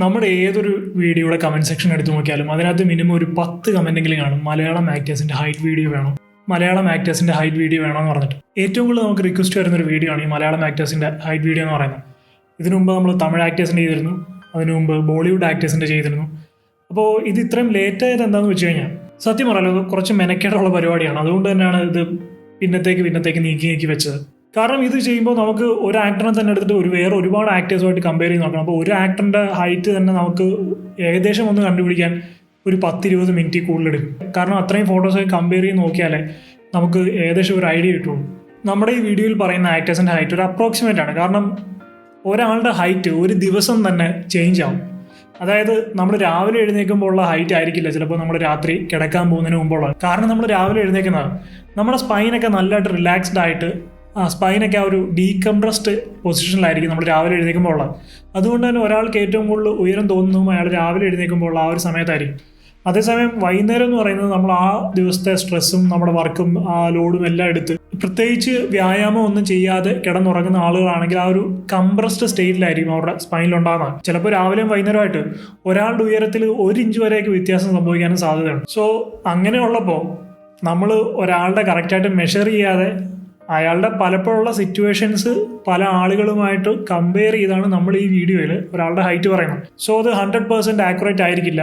നമ്മുടെ ഏതൊരു വീഡിയോയുടെ കമന്റ് സെക്ഷൻ എടുത്തു നോക്കിയാലും അതിനകത്ത് മിനിമം ഒരു പത്ത് കമന്റെങ്കിലും കാണും. മലയാളം ആക്ടേഴ്സിന്റെ ഹൈറ്റ് വീഡിയോ വേണം. മലയാളം ആക്ടേഴ്സിന്റെ ഹൈറ്റ് വീഡിയോ വേണമെന്ന് പറഞ്ഞിട്ട്. ഏറ്റവും കൂടുതൽ നമുക്ക് റിക്വസ്റ്റ് വരുന്ന ഒരു വീഡിയോ ആണ് ഈ മലയാളം ആക്ടേഴ്സിന്റെ ഹൈറ്റ് വീഡിയോ എന്ന് പറയുന്നത്. ഇതിനു മുമ്പ് നമ്മൾ തമിഴ് ആക്ടേഴ്സിന്റെ ചെയ്തിരുന്നു. അതിനു മുമ്പ് ബോളിവുഡ് ആക്ടേഴ്സിന്റെ ചെയ്തിരുന്നു. അപ്പോൾ ഇത് ഇത്രയും ലേറ്റ് ആയത് എന്താണെന്ന് വെച്ച് കഴിഞ്ഞാൽ സത്യം പറയാലോ കുറച്ച് മെനക്കേടുള്ള പരിപാടിയാണ്. അതുകൊണ്ട് തന്നെയാണ് ഇത് പിന്നത്തേക്ക് പിന്നത്തേക്ക് നീക്കി നീക്കി വെച്ചത്. കാരണം ഇത് ചെയ്യുമ്പോൾ നമുക്ക് ഒരു ആക്ടറിനെ തന്നെ എടുത്തിട്ട് ഒരു വേറെ ഒരുപാട് ആക്ടേഴ്സുമായിട്ട് കമ്പയർ ചെയ്ത് നോക്കണം. അപ്പോൾ ഒരു ആക്ടറിന്റെ ഹൈറ്റ് തന്നെ നമുക്ക് ഏകദേശം ഒന്ന് കണ്ടുപിടിക്കാൻ ഒരു പത്തിരുപത് മിനിറ്റ് കൂടുതൽ എടുക്കും. കാരണം അത്രയും ഫോട്ടോസ് കമ്പയർ ചെയ്ത് നോക്കിയാലേ നമുക്ക് ഏകദേശം ഒരു ഐഡിയ കിട്ടുള്ളൂ. നമ്മുടെ ഈ വീഡിയോയിൽ പറയുന്ന ആക്ടേഴ്സിന്റെ ഹൈറ്റ് ഒരു അപ്രോക്സിമേറ്റ് ആണ്. കാരണം ഒരാളുടെ ഹൈറ്റ് ഒരു ദിവസം തന്നെ ചേഞ്ച് ആവും. അതായത് നമ്മൾ രാവിലെ എഴുന്നേൽക്കുമ്പോൾ ഉള്ള ഹൈറ്റ് ആയിരിക്കില്ല. ചിലപ്പോൾ നമ്മൾ രാത്രി കിടക്കാൻ പോകുന്നതിന് മുമ്പുള്ള. കാരണം നമ്മൾ രാവിലെ എഴുന്നേക്കുന്നത് നമ്മുടെ സ്പൈനൊക്കെ നല്ലതായിട്ട് റിലാക്സ്ഡ് ആയിട്ട് സ്പൈനൊക്കെ ആ ഒരു ഡീകംപ്രസ്ഡ് പൊസിഷനിലായിരിക്കും നമ്മൾ രാവിലെ എഴുന്നേൽക്കുമ്പോൾ ഉള്ളത്. അതുകൊണ്ട് തന്നെ ഒരാൾക്ക് ഏറ്റവും കൂടുതൽ ഉയരം തോന്നുന്നതും അയാൾ രാവിലെ എഴുന്നേൽക്കുമ്പോൾ ഉള്ള ആ ഒരു സമയത്തായിരിക്കും. അതേസമയം വൈകുന്നേരം എന്ന് പറയുന്നത് നമ്മൾ ആ ദിവസത്തെ സ്ട്രെസ്സും നമ്മുടെ വർക്കും ആ ലോഡും എല്ലാം എടുത്ത് പ്രത്യേകിച്ച് വ്യായാമം ഒന്നും ചെയ്യാതെ കിടന്നുറങ്ങുന്ന ആളുകളാണെങ്കിൽ ആ ഒരു കംപ്രസ്ഡ് സ്റ്റേറ്റിലായിരിക്കും അവരുടെ സ്പൈനിലുണ്ടാകുന്നത് ചിലപ്പോൾ രാവിലെയും വൈകുന്നേരമായിട്ട് ഒരാളുടെ ഉയരത്തിൽ ഒരു ഇഞ്ച് വരെയൊക്കെ വ്യത്യാസം സംഭവിക്കാനും സാധ്യതയുണ്ട്. സോ അങ്ങനെയുള്ളപ്പോൾ നമ്മൾ ഒരാളുടെ കറക്റ്റായിട്ട് മെഷർ ചെയ്യാതെ അയാളുടെ പലപ്പോഴുള്ള സിറ്റുവേഷൻസ് പല ആളുകളുമായിട്ട് കമ്പയർ ചെയ്താണ് നമ്മൾ ഈ വീഡിയോയിൽ ഒരാളുടെ ഹൈറ്റ് പറയുന്നത്. സോ അത് ഹൺഡ്രഡ് പെർസെന്റ് ആക്യുറേറ്റ് ആയിരിക്കില്ല.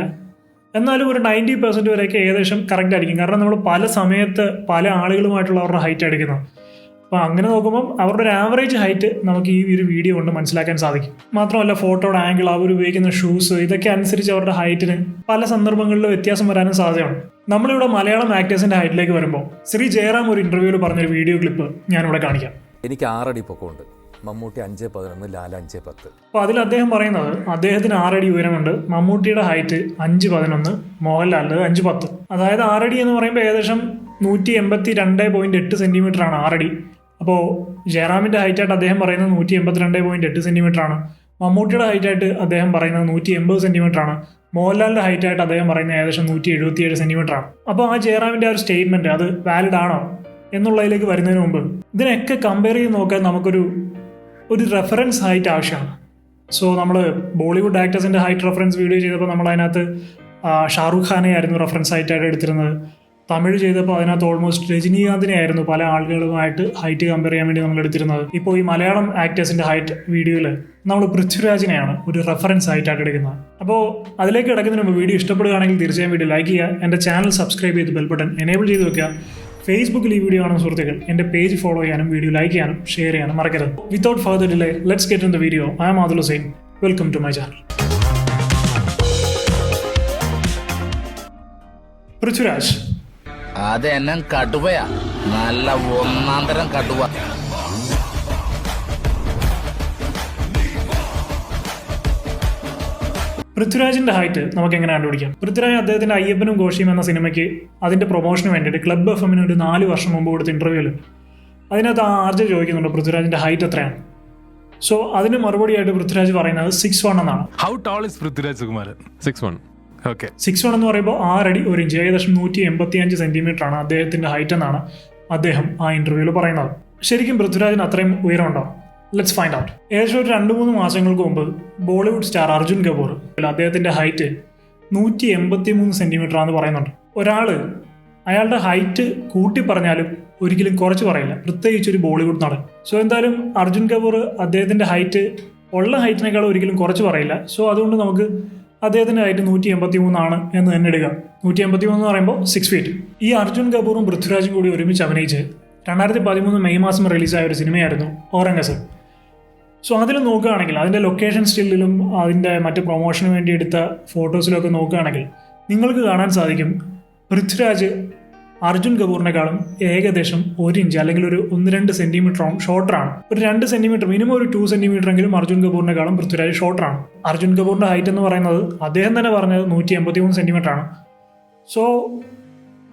എന്നാലും ഒരു നയന്റി പെർസെന്റ് വരെയൊക്കെ ഏകദേശം കറക്റ്റ് ആയിരിക്കും. കാരണം നമ്മൾ പല സമയത്ത് പല ആളുകളുമായിട്ടുള്ള അവരുടെ ഹൈറ്റ് എടുക്കുന്നത് അപ്പോൾ അങ്ങനെ നോക്കുമ്പോൾ അവരുടെ ഒരു ആവറേജ് ഹൈറ്റ് നമുക്ക് ഈ ഒരു വീഡിയോ കൊണ്ട് മനസ്സിലാക്കാൻ സാധിക്കും. മാത്രമല്ല ഫോട്ടോയുടെ ആംഗിൾ അവർ ഉപയോഗിക്കുന്ന ഷൂസ് ഇതൊക്കെ അനുസരിച്ച് അവരുടെ ഹൈറ്റിന് പല സന്ദർഭങ്ങളിലും വ്യത്യാസം വരാനും സാധ്യതയുണ്ട്. നമ്മളിവിടെ മലയാളം ആക്ടേഴ്സിന്റെ ഹൈറ്റിലേക്ക് വരുമ്പോൾ ശ്രീ ജയറാം ഒരു ഇന്റർവ്യൂവിൽ പറഞ്ഞൊരു വീഡിയോ ക്ലിപ്പ് ഞാനിവിടെ കാണിക്കാം. എനിക്ക് ആറടി പൊക്കമുണ്ട്. മമ്മൂട്ടി അഞ്ച് പതിനൊന്ന് ലാൽ അഞ്ച് പത്ത്. അപ്പോൾ അതിൽ അദ്ദേഹം പറയുന്നത് അദ്ദേഹത്തിന് ആറടി ഉയരമുണ്ട് മമ്മൂട്ടിയുടെ ഹൈറ്റ് അഞ്ച് പതിനൊന്ന് മോഹൻലാലിന് അഞ്ച് പത്ത്. അതായത് ആറടി എന്ന് പറയുമ്പോൾ ഏകദേശം നൂറ്റി എൺപത്തി രണ്ട് പോയിന്റ് എട്ട് സെന്റിമീറ്റർ ആണ് ആറടി. അപ്പോൾ ജയറാമിന്റെ ഹൈറ്റായിട്ട് അദ്ദേഹം പറയുന്നത് നൂറ്റി എൺപത്തി രണ്ട് പോയിന്റ് എട്ട് സെന്റിമീറ്റർ ആണ്. മമ്മൂട്ടിയുടെ ഹൈറ്റായിട്ട് അദ്ദേഹം പറയുന്നത് നൂറ്റി എൺപത് മോഹൻലാലിന്റെ ഹൈറ്റായിട്ട് അദ്ദേഹം പറയുന്നത് ഏകദേശം നൂറ്റി സെന്റിമീറ്റർ ആണ്. അപ്പോൾ ആ ജയറാമിന്റെ ആ ഒരു സ്റ്റേറ്റ്മെന്റ് അത് വാലിഡ് ആണോ എന്നുള്ളതിലേക്ക് വരുന്നതിന് മുമ്പ് ഇതിനൊക്കെ കമ്പയർ ചെയ്ത് നോക്കാൻ നമുക്കൊരു ഒരു റെഫറൻസ് ഹൈറ്റ് ആവശ്യമാണ്. സോ നമ്മൾ ബോളിവുഡ് ആക്ടേഴ്സിന്റെ ഹൈറ്റ് റെഫറൻസ് വീഡിയോ ചെയ്തപ്പോൾ നമ്മൾ അതിനകത്ത് ഷാറുഖ് ഖാനെ ആയിരുന്നു റെഫറൻസ് ഹൈറ്റായിട്ട് എടുത്തിരുന്നത്. തമിഴ് ചെയ്തപ്പോൾ അതിനകത്ത് ഓൾമോസ്റ്റ് രജനീകാന്തിനെ ആയിരുന്നു പല ആളുകളുമായിട്ട് ഹൈറ്റ് കമ്പയർ ചെയ്യാൻ വേണ്ടി നമ്മൾ എടുത്തിരുന്നത്. ഇപ്പോൾ ഈ മലയാളം ആക്ടേഴ്സിന്റെ ഹൈറ്റ് വീഡിയോയിൽ നമ്മൾ പൃഥ്വിരാജിനെയാണ് ഒരു റെഫറൻസ് ആയിട്ടാണ് എടുക്കുന്നത് അപ്പോൾ അതിലേക്ക് കിടക്കുന്നതിന് മുമ്പ് വീഡിയോ ഇഷ്ടപ്പെടുകയാണെങ്കിൽ തീർച്ചയായും വീഡിയോ ലൈക്ക് ചെയ്യുക. എന്റെ ചാനൽ സബ്സ്ക്രൈബ് ചെയ്ത് ബെൽ ബട്ടൺ എനേബിൾ ചെയ്ത് വെക്കുക. ഫേസ്ബുക്കിൽ ഈ വീഡിയോ കാണുന്ന സുഹൃത്തുക്കൾ എന്റെ പേജ് ഫോളോ ചെയ്യാനും വീഡിയോ ലൈക്ക് ചെയ്യാനും ഷെയർ ചെയ്യാനും മറക്കരുത്. Without further delay let's get in the video I am Adul Hussain welcome to my channel Prithviraj അത് എന്നെ കടുവയാ. നല്ല ഒന്നാം തരം കടുവ. പൃഥ്വിരാജിന്റെ ഹൈറ്റ് നമുക്ക് എങ്ങനെ കണ്ടുപിടിക്കാം? പൃഥ്വിരാജ് അദ്ദേഹത്തിന്റെ അയ്യപ്പനും ഘോഷിയും എന്ന സിനിമയ്ക്ക് അതിന്റെ പ്രൊമോഷന് വേണ്ടിയിട്ട് ക്ലബ് എഫ് എമ്മിന് ഒരു നാല് വർഷം മുമ്പ് കൊടുത്ത ഇന്റർവ്യൂവിൽ അതിനകത്ത് ആ ആർജ ചോദിക്കുന്നുണ്ട് പൃഥ്വിരാജിന്റെ ഹൈറ്റ് എത്രയാണ്? സോ അതിന് മറുപടിയായിട്ട് പൃഥ്വിരാജ് പറയുന്നത് സിക്സ് വൺ എന്നാണ്. How tall is Prithviraj Sukumaran? Six one okay six one എന്ന് പറയുമ്പോൾ ആറടി ഒരു ഇഞ്ച് ഏകദേശം നൂറ്റി എൺപത്തി അഞ്ച് സെന്റിമീറ്റർ ആണ് അദ്ദേഹത്തിന്റെ ഹൈറ്റ് എന്നാണ് അദ്ദേഹം ആ ഇന്റർവ്യൂവിൽ പറയുന്നത്. ശരിക്കും പൃഥ്വിരാജിന് അത്രയും ഉയരമുണ്ടോ? ലെറ്റ്സ് ഫൈൻഡ് ഔട്ട് ഏകദേശം ഒരു രണ്ട് മൂന്ന് മാസങ്ങൾക്ക് മുമ്പ് ബോളിവുഡ് സ്റ്റാർ അർജുൻ കപൂർ അദ്ദേഹത്തിന്റെ ഹൈറ്റ് നൂറ്റി എൺപത്തി മൂന്ന് സെന്റിമീറ്റർ ആണെന്ന് പറയുന്നുണ്ട്. ഒരാൾ അയാളുടെ ഹൈറ്റ് കൂട്ടി പറഞ്ഞാലും ഒരിക്കലും കുറച്ച് പറയില്ല. പ്രത്യേകിച്ച് ഒരു ബോളിവുഡ് നടൻ. സോ എന്തായാലും അർജുൻ കപൂർ അദ്ദേഹത്തിന്റെ ഹൈറ്റ് ഉള്ള ഹൈറ്റിനേക്കാൾ ഒരിക്കലും കുറച്ച് പറയില്ല. സോ അതുകൊണ്ട് നമുക്ക് അദ്ദേഹത്തിന്റെ ഹൈറ്റ് നൂറ്റി എൺപത്തി മൂന്നാണ് എന്ന് തന്നെ എടുക്കുക നൂറ്റി എൺപത്തി മൂന്ന് എന്ന് പറയുമ്പോൾ സിക്സ് ഫീറ്റ് ഈ അർജുൻ കപൂറും പൃഥ്വിരാജും കൂടി ഒരുമിച്ച് അഭിനയിച്ച് രണ്ടായിരത്തി പതിമൂന്ന് മെയ് മാസം റിലീസായ ഒരു സിനിമയായിരുന്നു ഓറംഗസബ് സോ അതിൽ നോക്കുകയാണെങ്കിൽ അതിന്റെ ലൊക്കേഷൻ സ്റ്റില്ലിലും അതിന്റെ മറ്റ് പ്രൊമോഷന് വേണ്ടി എടുത്ത ഫോട്ടോസിലൊക്കെ നോക്കുകയാണെങ്കിൽ നിങ്ങൾക്ക് കാണാൻ സാധിക്കും പൃഥ്വിരാജ് അർജുൻ കപൂറിനെക്കാളും ഏകദേശം ഒരു ഇഞ്ച് അല്ലെങ്കിൽ ഒരു ഒന്ന് രണ്ട് സെന്റിമീറ്ററോളം ഷോർട്ടറാണ് ഒരു രണ്ട് സെന്റിമീറ്റർ മിനിമം ഒരു ടു സെന്റിമീറ്റർ എങ്കിലും അർജുൻ കപൂറിനെക്കാളും പൃഥ്വിരാജ് ഷോർട്ടറാണ് അർജുൻ കപൂറിന്റെ ഹൈറ്റ് എന്ന് പറയുന്നത് അദ്ദേഹം തന്നെ പറഞ്ഞത് നൂറ്റി എൺപത്തി മൂന്ന് സെന്റിമീറ്റർ ആണ്. സോ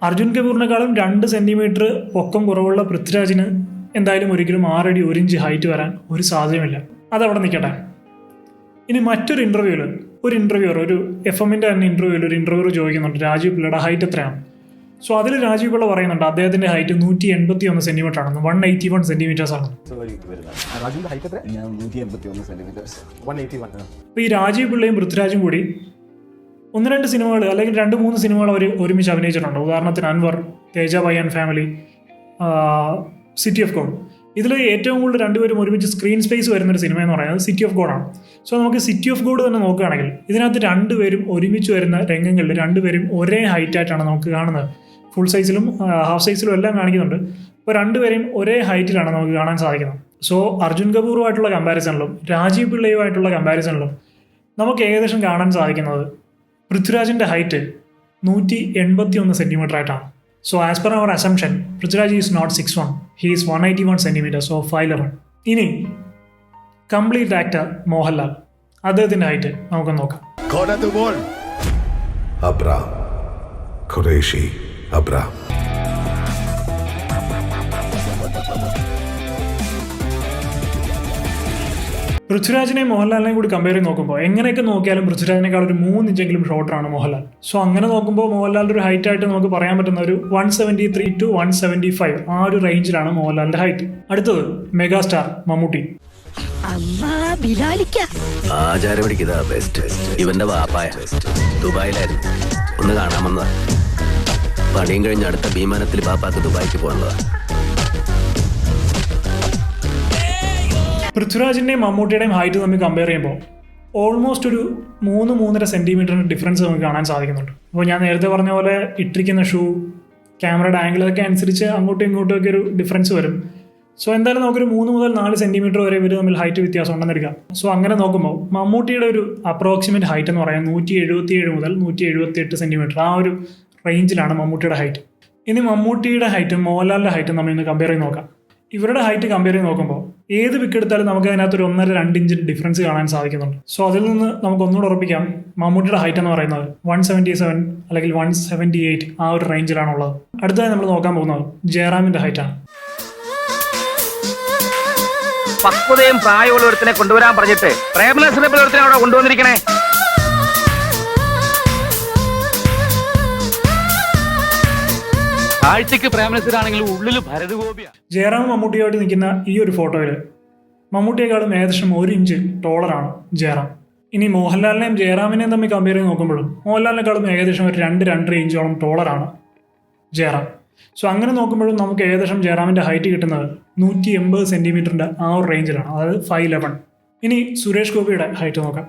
അർജുൻ കപൂറിനെക്കാളും രണ്ട് സെന്റിമീറ്റർ പൊക്കം കുറവുള്ള പൃഥ്വിരാജിന് എന്തായാലും ഒരിക്കലും ആറടി ഒരു ഇഞ്ച് ഹൈറ്റ് വരാൻ ഒരു സാധ്യതയുമില്ല. അതവിടെ നിൽക്കട്ടെ. ഇനി മറ്റൊരു ഇന്റർവ്യൂവിൽ ഒരു ഇന്റർവ്യൂർ ഒരു എഫ് എമ്മിന്റെ തന്നെ ഇന്റർവ്യൂവിൽ ഒരു ഇന്റർവ്യൂർ ചോദിക്കുന്നുണ്ട്. രാജീവ് പിള്ളയുടെ ഹൈറ്റ് എത്രയാണ്? സോ അതിൽ രാജീവ് പിള്ള പറയുന്നുണ്ട് അദ്ദേഹത്തിന്റെ ഹൈറ്റ് നൂറ്റി എൺപത്തി ഒന്ന് സെന്റിമീറ്റർ ആണ്. വൺ എയ്റ്റി വൺ സെന്റിമീറ്റേഴ്സ് ആണ് അപ്പൊ അപ്പോൾ ഈ രാജീവ് പിള്ളയും പൃഥ്വിരാജും കൂടി ഒന്ന് രണ്ട് സിനിമകൾ അല്ലെങ്കിൽ രണ്ട് മൂന്ന് സിനിമകൾ അവർ ഒരുമിച്ച് അഭിനയിച്ചിട്ടുണ്ട്. ഉദാഹരണത്തിന് അൻവർ തേജ ബയ്യാൻ ഫാമിലി സിറ്റി ഓഫ് ഗോഡ്. ഇതിൽ ഏറ്റവും കൂടുതൽ രണ്ടുപേരും ഒരുമിച്ച് സ്ക്രീൻ സ്പേസ് വരുന്ന ഒരു സിനിമ എന്ന് പറയുന്നത് സിറ്റി ഓഫ് ഗോഡാണ്. സോ നമുക്ക് സിറ്റി ഓഫ് ഗോഡ് തന്നെ നോക്കുകയാണെങ്കിൽ ഇതിനകത്ത് രണ്ടുപേരും ഒരുമിച്ച് വരുന്ന രംഗങ്ങളിൽ രണ്ടുപേരും ഒരേ ഹൈറ്റായിട്ടാണ് നമുക്ക് കാണുന്നത്. ഫുൾ സൈസിലും ഹാഫ് സൈസിലും എല്ലാം കാണിക്കുന്നുണ്ട്. അപ്പോൾ രണ്ടുപേരെയും ഒരേ ഹൈറ്റിലാണ് നമുക്ക് കാണാൻ സാധിക്കുന്നത്. സോ അർജുൻ കപൂറുമായിട്ടുള്ള കമ്പാരിസണിലും രാജീവ് പിള്ളയുമായിട്ടുള്ള കമ്പാരിസണിലും നമുക്ക് ഏകദേശം കാണാൻ സാധിക്കുന്നത് പൃഥ്വിരാജിന്റെ ഹൈറ്റ് നൂറ്റി എൺപത്തി ഒന്ന് സെന്റിമീറ്റർ ആയിട്ടാണ്. So as per our assumption Prithviraj is not six one he's is one eighty one centimetre so five eleven ഇനി കംപ്ലീറ്റ് ആക്ടർ മോഹൻലാൽ. അദ്ദേഹത്തിന്റെ ഹൈറ്റ് നമുക്ക് നോക്കാം. Abra. Qureshi. പൃഥ്വിരാജിനെ പൃഥ്വിരാജിനെയും മോഹൻലാലിനെയും കൂടി കമ്പയർ ചെയ്ത് നോക്കുമ്പോൾ എങ്ങനെയൊക്കെ നോക്കിയാലും പൃഥ്വിരാജിനേക്കാൾ ഒരു മൂന്ന് ഇഞ്ചെങ്കിലും ഷോർട്ടറാണ് മോഹൻലാൽ. സോ അങ്ങനെ നോക്കുമ്പോൾ മോഹൻലാലിന്റെ ഒരു ഹൈറ്റ് ആയിട്ട് നമുക്ക് പറയാൻ പറ്റുന്ന ഒരു one seventy three two one seventy five ആ ഒരു റേഞ്ചിലാണ് മോഹൻലാലിന്റെ ഹൈറ്റ് അടുത്തത് മമ്മൂട്ടി. ബിലാലിക്ക. ആചാരപടിക്ക് ഇതാ ബെസ്റ്റ് ഇവന്റെ വാപ്പായ. ദുബായിലായിരുന്നു. ഒന്ന് കാണാമെന്നതാ പണിയും കഴിഞ്ഞ അടുത്ത വിമാനത്തിൽ ബാപ്പാക്ക് ദുബായിക്ക് പോകണതാ പൃഥ്വിരാജിന്റെയും മമ്മൂട്ടിയുടെയും ഹൈറ്റ് തമ്മിൽ കമ്പയർ ചെയ്യുമ്പോൾ ഓൾമോസ്റ്റ് ഒരു മൂന്ന് മൂന്നര സെന്റിമീറ്ററിന്റെ ഡിഫറൻസ് നമുക്ക് കാണാൻ സാധിക്കുന്നുണ്ട്. അപ്പോൾ ഞാൻ നേരത്തെ പറഞ്ഞ പോലെ ഇട്ടിരിക്കുന്ന ഷൂ ക്യാമറയുടെ ആംഗിളൊക്കെ അനുസരിച്ച് അങ്ങോട്ടും ഇങ്ങോട്ടും ഒക്കെ ഒരു ഡിഫറൻസ് വരും. സോ എന്തായാലും നമുക്കൊരു മൂന്ന് മുതൽ നാല് സെന്റിമീറ്റർ വരെ ഇവർ തമ്മിൽ ഹൈറ്റ് വ്യത്യാസം ഉണ്ടെന്ന് എടുക്കാം. സോ അങ്ങനെ നോക്കുമ്പോൾ മമ്മൂട്ടിയുടെ ഒരു അപ്രോക്സിമേറ്റ് ഹൈറ്റ് എന്ന് പറയാം നൂറ്റി എഴുപത്തി ഏഴ് മുതൽ നൂറ്റി എഴുപത്തി എട്ട് ആ ഒരു റേഞ്ചിലാണ് മമ്മൂട്ടിയുടെ ഹൈറ്റ് ഇനി മമ്മൂട്ടിയുടെ ഹൈറ്റും മോഹൻലാലിന്റെ ഹൈറ്റും നമ്മൾ ഇന്ന് കമ്പയർ ചെയ്ത് നോക്കാം. ഇവരുടെ ഹൈറ്റ് കമ്പയർ ചെയ്ത് നോക്കുമ്പോൾ ഏത് വിക്ക് എടുത്താലും നമുക്ക് അതിനകത്ത് ഒരു ഒന്നര രണ്ട് ഇഞ്ചിന് ഡിഫറൻസ് കാണാൻ സാധിക്കുന്നുണ്ട്. സോ അതിൽ നിന്ന് നമുക്ക് ഒന്നുകൂടെ ഉറപ്പിക്കാം. മമ്മൂട്ടിയുടെ ഹൈറ്റ് എന്ന് പറയുന്നത് വൺ സെവന്റി സെവൻ അല്ലെങ്കിൽ വൺ സെവന്റി എയ്റ്റ് ആ ഒരു റേഞ്ചിലാണുള്ളത് അടുത്തതായി നമ്മൾ നോക്കാൻ പോകുന്നത് ജയറാമിന്റെ ഹൈറ്റാണ് പക്വതയും പ്രായമുള്ളവരത്തിനെ കൊണ്ടുവരാൻ പറഞ്ഞിട്ട് പ്രേമനസിനെ പുലർത്തിനെ അവിടെ കൊണ്ടുവന്നിരിക്കണേ. കാഴ്ചക്ക് ഭരതഗോപിയ. ജയറാം മമ്മൂട്ടിയായിട്ട് നിൽക്കുന്ന ഈ ഒരു ഫോട്ടോയിൽ മമ്മൂട്ടിയെക്കാളും ഏകദേശം ഒരു ഇഞ്ച് ടോളറാണ് ജയറാം. ഇനി മോഹൻലാലിനെയും ജയറാമിനെയും തമ്മിൽ കമ്പയർ ചെയ്ത് നോക്കുമ്പോഴും മോഹൻലാലിനെക്കാളും ഏകദേശം ഒരു രണ്ട് രണ്ടര ഇഞ്ചോളം ടോളറാണ് ജയറാം. സോ അങ്ങനെ നോക്കുമ്പോഴും നമുക്ക് ഏകദേശം ജയറാമിന്റെ ഹൈറ്റ് കിട്ടുന്നത് നൂറ്റി എൺപത് സെന്റിമീറ്ററിന്റെ ആ ഒരു റേഞ്ചിലാണ് അതായത് ഫൈവ് ലെവൻ ഇനി സുരേഷ് ഗോപിയുടെ ഹൈറ്റ് നോക്കാം.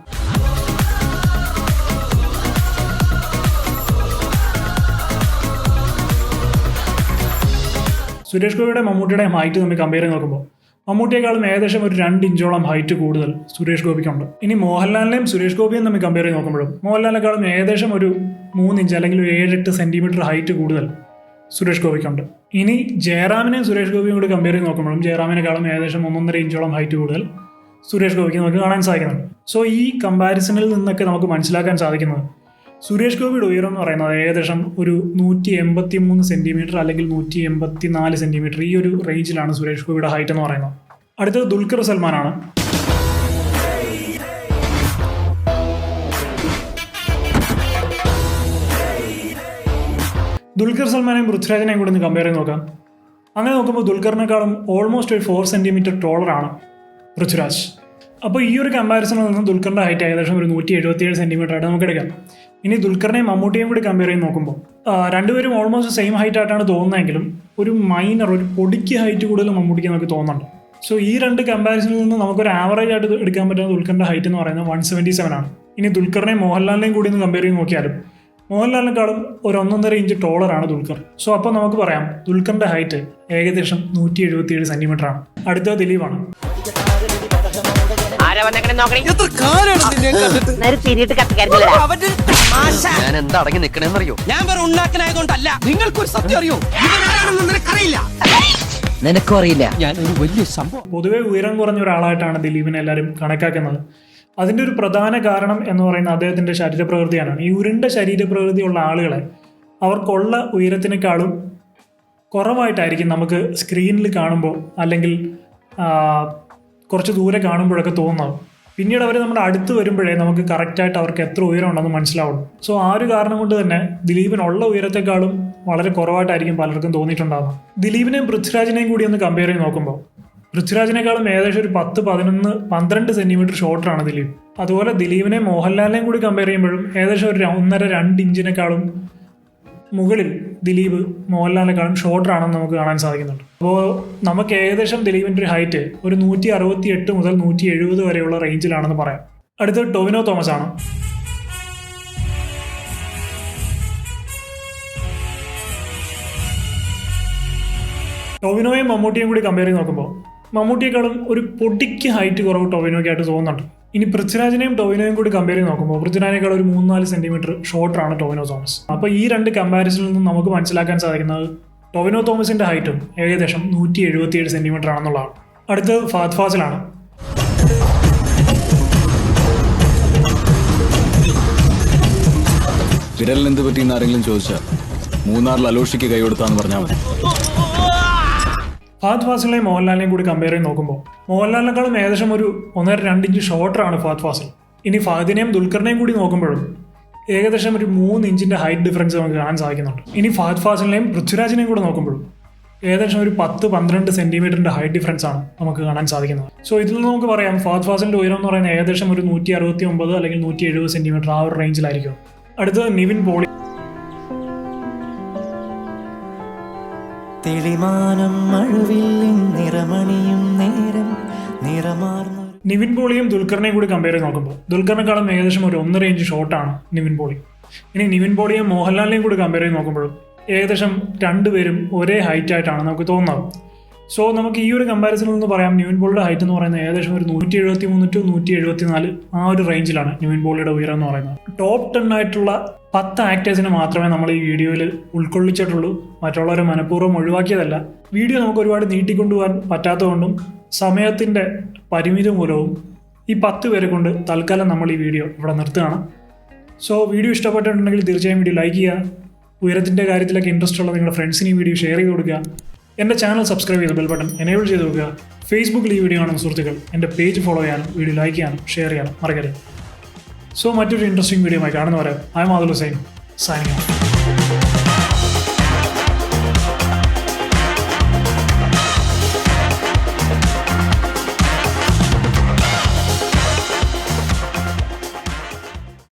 സുരേഷ് ഗോപിയുടെ മമ്മൂട്ടിയുടെയും ഹൈറ്റ് തമ്മിൽ കമ്പയർ ചെയ്ത് നോക്കുമ്പോൾ മമ്മൂട്ടിയെക്കാളും ഏകദേശം ഒരു രണ്ട് ഇഞ്ചോളം ഹൈറ്റ് കൂടുതൽ സുരേഷ് ഗോപിക്കുണ്ട്. ഇനി മോഹൻലാലിനെയും സുരേഷ് ഗോപിയും തമ്മിൽ കമ്പയർ ചെയ്ത് നോക്കുമ്പോഴും മോഹൻലാലിനെക്കാളും ഏകദേശം ഒരു മൂന്ന് ഇഞ്ച് അല്ലെങ്കിൽ ഒരു ഏഴെട്ട് സെന്റിമീറ്റർ ഹൈറ്റ് കൂടുതൽ സുരേഷ് ഗോപിക്കുണ്ട്. ഇനി ജയറാമിനെയും സുരേഷ് ഗോപിയും കൂടി കമ്പയർ ചെയ്ത് നോക്കുമ്പോഴും ജയറാമിനെക്കാളും ഏകദേശം ഒന്നൊന്നര ഇഞ്ചോളം ഹൈറ്റ് കൂടുതൽ സുരേഷ് ഗോപിക്ക് നമുക്ക് കാണാൻ സാധിക്കുന്നുണ്ട്. സോ ഈ കമ്പാരിസണിൽ നിന്നൊക്കെ നമുക്ക് മനസ്സിലാക്കാൻ സാധിക്കുന്നത് സുരേഷ് ഗോപിയുടെ ഉയരം എന്ന് പറയുന്നത് ഏകദേശം ഒരു നൂറ്റി എൺപത്തി മൂന്ന് സെന്റിമീറ്റർ അല്ലെങ്കിൽ നൂറ്റി എൺപത്തി നാല് സെന്റിമീറ്റർ ഈ ഒരു റേഞ്ചിലാണ് സുരേഷ് ഗോപിയുടെ ഹൈറ്റ് എന്ന് പറയുന്നത്. അടുത്തത് ദുൽഖർ സൽമാനാണ് ദുൽഖർ സൽമാനെയും പൃഥ്വിരാജിനെയും കൂടെ ഒന്ന് കമ്പയർ ചെയ്ത് നോക്കാം. അങ്ങനെ നോക്കുമ്പോൾ ദുൽഖറിനേക്കാളും ഓൾമോസ്റ്റ് ഒരു ഫോർ സെന്റിമീറ്റർ ടോളറാണ് പൃഥ്വിരാജ്. അപ്പോൾ ഈ ഒരു കമ്പാരിസണിൽ നിന്ന് ദുൽഖറിന്റെ ഹൈറ്റ് ഏകദേശം ഒരു നൂറ്റി എഴുപത്തിയേഴ് സെന്റിമീറ്റർ ആയിട്ട് നമുക്ക് എടുക്കാം. ഇനി ദുൽഖറിനെയും മമ്മൂട്ടിയെയും കൂടി കമ്പയർ ചെയ്ത് നോക്കുമ്പോൾ രണ്ടുപേരും ഓൾമോസ്റ്റ് സെയിം ഹൈറ്റ് ആയിട്ടാണ് തോന്നുന്നതെങ്കിലും ഒരു മൈനർ ഒരു പൊടിക്ക് ഹൈറ്റ് കൂടുതൽ മമ്മൂട്ടിക്ക് നമുക്ക് തോന്നുന്നുണ്ട്. സോ ഈ രണ്ട് കമ്പാരിസണിൽ നിന്ന് നമുക്കൊരു ആവറേജ് ആയിട്ട് എടുക്കാൻ പറ്റുന്ന ദുൽഖറിന്റെ ഹൈറ്റ് എന്ന് പറയുന്നത് വൺ സെവന്റി സെവൻ ആണ്. ഇനി ദുൽഖറിനെയും മോഹൻലാലിനെയും കൂടി ഒന്ന് കമ്പയർ ചെയ്ത് നോക്കിയാലും മോഹൻലാലിനെക്കാളും ഒരു ഒന്നൊന്നര ഇഞ്ച് ടോളറാണ് ദുൽഖർ. സോ അപ്പോൾ നമുക്ക് പറയാം ദുൽഖറിന്റെ ഹൈറ്റ് ഏകദേശം നൂറ്റി എഴുപത്തിയേഴ് ഏഴ് ആണ്. അടുത്ത ദിലീപാണ്. ആരാ വന്നെങ്ങനെ നോക്കണേ. നേരെ തിരിയിട്ട് തമാശ ഞാൻ എന്താ അടങ്ങി നിക്കണേന്നറിയോ? ഞാൻ വേറെ ഉണ്ടാക്കനായതുകൊണ്ടല്ല. നിങ്ങൾക്കൊരു സത്യം അറിയോ? ഇവനാരാണെന്ന് നിനക്കറിയില്ല. നിനക്കും അറിയില്ല. ഞാൻ ഒരു വലിയ സംഭവം. പൊതുവെ ഉയരം കുറഞ്ഞ ഒരാളായിട്ടാണ് ദിലീപിനെ എല്ലാരും കണക്കാക്കുന്നത്. അതിന്റെ ഒരു പ്രധാന കാരണം എന്ന് പറയുന്നത് അദ്ദേഹത്തിന്റെ ശരീരപ്രകൃതിയാണ്. ഈ ഉരുണ്ട ശരീരപ്രകൃതിയുള്ള ആളുകളെ അവർക്കുള്ള ഉയരത്തിനേക്കാളും കുറവായിട്ടായിരിക്കും നമുക്ക് സ്ക്രീനിൽ കാണുമ്പോൾ അല്ലെങ്കിൽ ആ, കുറച്ച് ദൂരെ കാണുമ്പോഴൊക്കെ തോന്നാം പിന്നീട് അവർ നമ്മുടെ അടുത്ത് വരുമ്പോഴേ നമുക്ക് കറക്റ്റായിട്ട് അവർക്ക് എത്ര ഉയരം ഉണ്ടെന്ന് മനസ്സിലാവും. സോ ആ ഒരു കാരണം കൊണ്ട് തന്നെ ദിലീപിനുള്ള ഉയരത്തെക്കാളും വളരെ കുറവായിട്ടായിരിക്കും പലർക്കും തോന്നിയിട്ടുണ്ടാകുന്നത് ദിലീപിനെയും പൃഥ്വിരാജിനെയും കൂടി ഒന്ന് കമ്പയർ ചെയ്ത് നോക്കുമ്പോൾ പൃഥ്വിരാജിനേക്കാളും ഏകദേശം ഒരു പത്ത് പതിനൊന്ന് പന്ത്രണ്ട് സെന്റിമീറ്റർ ഷോർട്ടറാണ് ദിലീപ്. അതുപോലെ ദിലീപിനെയും മോഹൻലാലിനെയും കൂടി കമ്പയർ ചെയ്യുമ്പോഴും ഏകദേശം ഒരു ഒന്നര രണ്ട് ഇഞ്ചിനേക്കാളും മുകളിൽ ദിലീപ് മോഹൻലാലിനെക്കാളും ഷോർട്ടറാണെന്ന് നമുക്ക് കാണാൻ സാധിക്കുന്നുണ്ട്. അപ്പോൾ നമുക്ക് ഏകദേശം ദിലീപിന്റെ ഒരു ഹൈറ്റ് ഒരു നൂറ്റി അറുപത്തി എട്ട് മുതൽ നൂറ്റി എഴുപത് വരെയുള്ള റേഞ്ചിലാണെന്ന് പറയാം. അടുത്തത് ടൊവിനോ തോമസ് ആണ് ടൊവിനോയും മമ്മൂട്ടിയും കൂടി കമ്പയർ ചെയ്ത് നോക്കുമ്പോൾ മമ്മൂട്ടിയെക്കാളും ഒരു പൊടിക്ക് ഹൈറ്റ് കുറവ് ടൊവിനോയ്ക്കായിട്ട് തോന്നുന്നുണ്ട്. ഇനി പൃഥ്വിരാജിനെയും ടോവിനോയും കൂടി കമ്പയർ ചെയ്ത് നോക്കുമ്പോൾ പൃഥ്വിരാജിനേക്കാൾ ഒരു മൂന്ന് നാല് സെന്റിമീറ്റർ ഷോർട്ടറാണ് ടോവിനോ തോമസ്. അപ്പോൾ ഈ രണ്ട് കമ്പാരിസണിൽ നിന്നും നമുക്ക് മനസ്സിലാക്കാൻ സാധിക്കുന്നത് ടോവിനോ തോമസിന്റെ ഹൈറ്റും ഏകദേശം നൂറ്റി എഴുപത്തിയേഴ് സെന്റിമീറ്റർ ആണെന്നുള്ളതാണ്. അടുത്തത് ഫാദ് ഫാസിലാണ്. വിരലിനെന്ത് പറ്റി ആരെങ്കിലും ചോദിച്ചാൽ മൂന്നാറിൽ അലോഷിക്ക് കൈ കൊടുത്താന്ന് പറഞ്ഞാൽ മതി. ഫാദ് ഫാസിലെയും മോഹൻലാലിനെയും കൂടി കമ്പയർ ചെയ്ത് നോക്കുമ്പോൾ മോഹൻലാലിനേക്കാളും ഏകദേശം ഒരു ഒന്നര രണ്ട് ഇഞ്ച് ഷോർട്ടറാണ് ഫാത് ഫാസിൽ. ഇനി ഫഹദിനെയും ദുൽഖറിനെയും കൂടി നോക്കുമ്പോഴും ഏകദേശം ഒരു മൂന്ന് ഇഞ്ചിന്റെ ഹൈറ്റ് ഡിഫറൻസ് നമുക്ക് കാണാൻ സാധിക്കുന്നുണ്ട്. ഇനി ഫാത് ഫാസിലിനെയും പൃഥ്വിരാജിനെയും കൂടി നോക്കുമ്പോഴും ഏകദേശം ഒരു പത്ത് പന്ത്രണ്ട് സെന്റിമീറ്ററിന്റെ ഹൈറ്റ് ഡിഫറൻസ് ആണ് നമുക്ക് കാണാൻ സാധിക്കുന്നത്. സോ ഇതിൽ നിന്ന് നമുക്ക് പറയാം ഫാത് ഫാസിലിന്റെ ഉയരം എന്ന് പറയുന്നത് ഏകദേശം ഒരു നൂറ്റി അറുപത്തി ഒമ്പത് അല്ലെങ്കിൽ നൂറ്റി എഴുപത് സെന്റിമീറ്റർ ആ ഒരു റേഞ്ചിലായിരിക്കും അടുത്തത് നിവിൻ പോളി തെളിമാനം മഴവില്ലിൻ നിറമണിയും നേരം നിറമാർന്ന നിവിൻ പോളിയും ദുൽഖറിനെയും കൂടി കമ്പയർ ചെയ്ത് നോക്കുമ്പോൾ ദുൽഖറിനെക്കാളും ഏകദേശം ഒരു ഒന്നര ഇഞ്ച് ഷോർട്ടാണ് നിവിൻ പോളി. ഇനി നിവിൻ പോളിയും മോഹൻലാലിനെയും കൂടി കമ്പയർ ചെയ്ത് നോക്കുമ്പോഴും ഏകദേശം രണ്ടുപേരും ഒരേ ഹൈറ്റ് ആയിട്ടാണ് നമുക്ക് തോന്നുന്നത്. സോ നമുക്ക് ഈ ഒരു കമ്പാരിസണിൽ നിന്ന് പറയാം. നിവിൻ പോളിയുടെ ഹൈറ്റ് എന്ന് പറയുന്നത് ഏകദേശം ഒരു നൂറ്റി എഴുപത്തി മൂന്ന് ടു നൂറ്റി എഴുപത്തി നാല് ആ ഒരു റേഞ്ചിലാണ് നിവിൻ പോളിയുടെ ഉയരം എന്ന് പറയുന്നത്. ടോപ്പ് ടെൻ ആയിട്ടുള്ള പത്ത് ആക്ടേഴ്സിനെ മാത്രമേ നമ്മൾ ഈ വീഡിയോയിൽ ഉൾക്കൊള്ളിച്ചിട്ടുള്ളൂ. മറ്റുള്ളവരെ മനഃപൂർവം ഒഴിവാക്കിയതല്ല. വീഡിയോ നമുക്ക് ഒരുപാട് നീട്ടിക്കൊണ്ടുപോകാൻ പറ്റാത്തതുകൊണ്ടും സമയത്തിന്റെ പരിമിതി മൂലവും ഈ പത്ത് പേരെ കൊണ്ട് തൽക്കാലം നമ്മൾ ഈ വീഡിയോ ഇവിടെ നിർത്തുകയാണ്. സോ വീഡിയോ ഇഷ്ടപ്പെട്ടിട്ടുണ്ടെങ്കിൽ തീർച്ചയായും വീഡിയോ ലൈക്ക് ചെയ്യുക. ഉയരത്തിന്റെ കാര്യത്തിലൊക്കെ ഇൻട്രസ്റ്റ് ഉള്ള നിങ്ങളുടെ ഫ്രണ്ട്സിന് ഈ വീഡിയോ ഷെയർ ചെയ്ത് കൊടുക്കുക. എന്റെ ചാനൽ സബ്സ്ക്രൈബ് ചെയ്ത് ബെൽ ബട്ടൺ എനേബിൾ ചെയ്ത് കൊടുക്കുക ഫേസ്ബുക്കിൽ ഈ വീഡിയോ കാണുന്ന സുഹൃത്തുക്കൾ എന്റെ പേജ് ഫോളോ ചെയ്യാനും വീഡിയോ ലൈക്ക് ചെയ്യാനും ഷെയർ ചെയ്യാനും മറക്കരുത്. സോ മറ്റൊരു ഇൻട്രസ്റ്റിംഗ് വീഡിയോ ആയി കാണുന്നവരെ ഐ മാതുൽ ഹുസൈൻ സൈനിങ്